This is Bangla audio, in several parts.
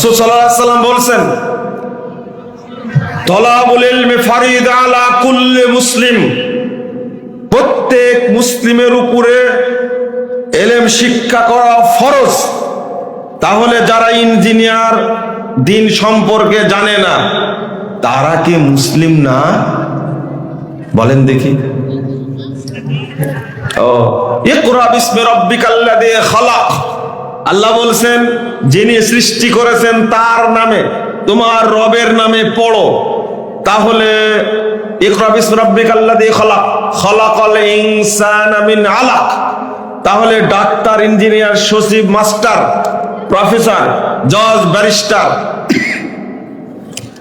রসুল সাল্লাহ সাল্লাম বলছেন, তলাবুল ইলমি আলা কুল্লি মুসলিম। প্রত্যেক মুসলিমের উপরে এলেম শিক্ষা করা ফরজ। তাহলে যারা ইঞ্জিনিয়ার দিন সম্পর্কে জানে না, তারা কি মুসলিম না? বলেন দেখি। ও, ইকরা বিসমি রাব্বিকাল্লাযী খালাক। আল্লাহ বলছেন, যিনি সৃষ্টি করেছেন তার নামে, তোমার রবের নামে পড়ো। তাহলে তাহলে ডাক্তার, ইঞ্জিনিয়ার, সচিব, মাস্টার, প্রফেসর, জজ, ব্যারিস্টার।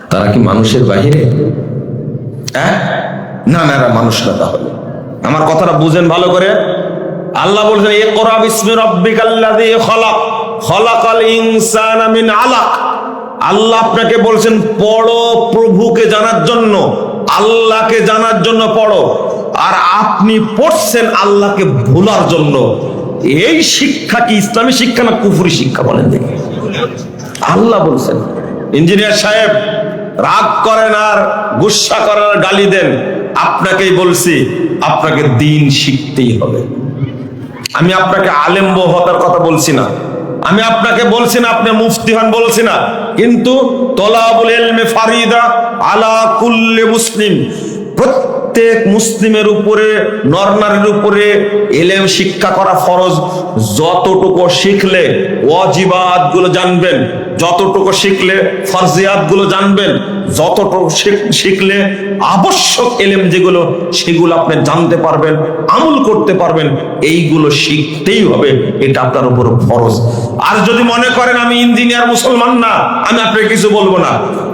তারা কি মানুষের বাহিরে? হ্যাঁ? না না, এরা মানুষ না তাহলে। আমার কথাটা বুঝেন ভালো করে। আল্লাহ বলছেন, ইকরা বিসমি রাব্বিকাল্লাযী খলাক, খলাকাল ইনসানা আলাক। আল্লাহ আপনাকে বলছেন, পড়ো প্রভুকে জানার জন্য, আল্লাহকে জানার জন্য পড়ো। আর আপনি পড়ছেন আল্লাহকে ভোলার জন্য। এই শিক্ষা কি ইসলামী শিক্ষা না কুফুরি শিক্ষা বলেন দেখি। আল্লাহ বলছেন, ইঞ্জিনিয়ার সাহেব, রাগ করেন আর গুসা করেন আর গালি দেন। আপনাকেই বলছি, আপনাকে দিন শিখতেই হবে। আমি আপনাকে আলেম হতার কথা বলছি না। আমি আপনাকে বলছি না, আপনি মুফতি হন বলছি না। কিন্তু তলাবুল ইলমে ফারিদা আলা কুল্লে মুসলিম। প্রত্যেক মুসলিমের উপরে নরনারীর উপরে এলেম শিক্ষা করা ফরজ। যতটুকু শিখলে ওয়াজিবাতগুলো জানবেন, যতটুকু শিখলে ফরজিয়াতগুলো জানবেন, যতটুকু শিখ- শিখলে আবশ্যক এলেম যেগুলো, সেগুলো আপনি জানতে পারবেন। আমল করতে পারবেন, এইগুলো শিখতেই হবে, এটা আপনার উপর ফরজ। আর যদি মনে করেন আমি ইঞ্জিনিয়ার মুসলমান না, আমি আপনাকে কিছু বলব না।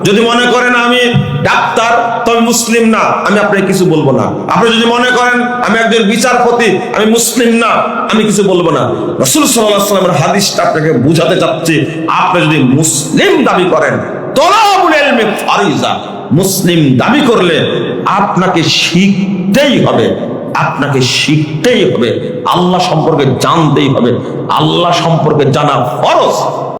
যদি মনে করেন আমি ডাক্তার, তবে মুসলিম না, আমি আপনাকে কিছু বলব না। আপনি যদি মনে করেন আমি একজন বিচারপতি, আমি মুসলিম না, আমি কিছু বলব না। রসুল সাল্লামের হাদিসটা আপনাকে বুঝাতে চাচ্ছি, আপনি যদি মুসলিম দাবি করেন মুসলিম দাবি করলে আপনাকে শিখতেই হবে। আপনাকে শিখতেই হবে। আল্লাহ সম্পর্কে জানতেই হবে। আল্লাহ সম্পর্কে জানা ফরজ।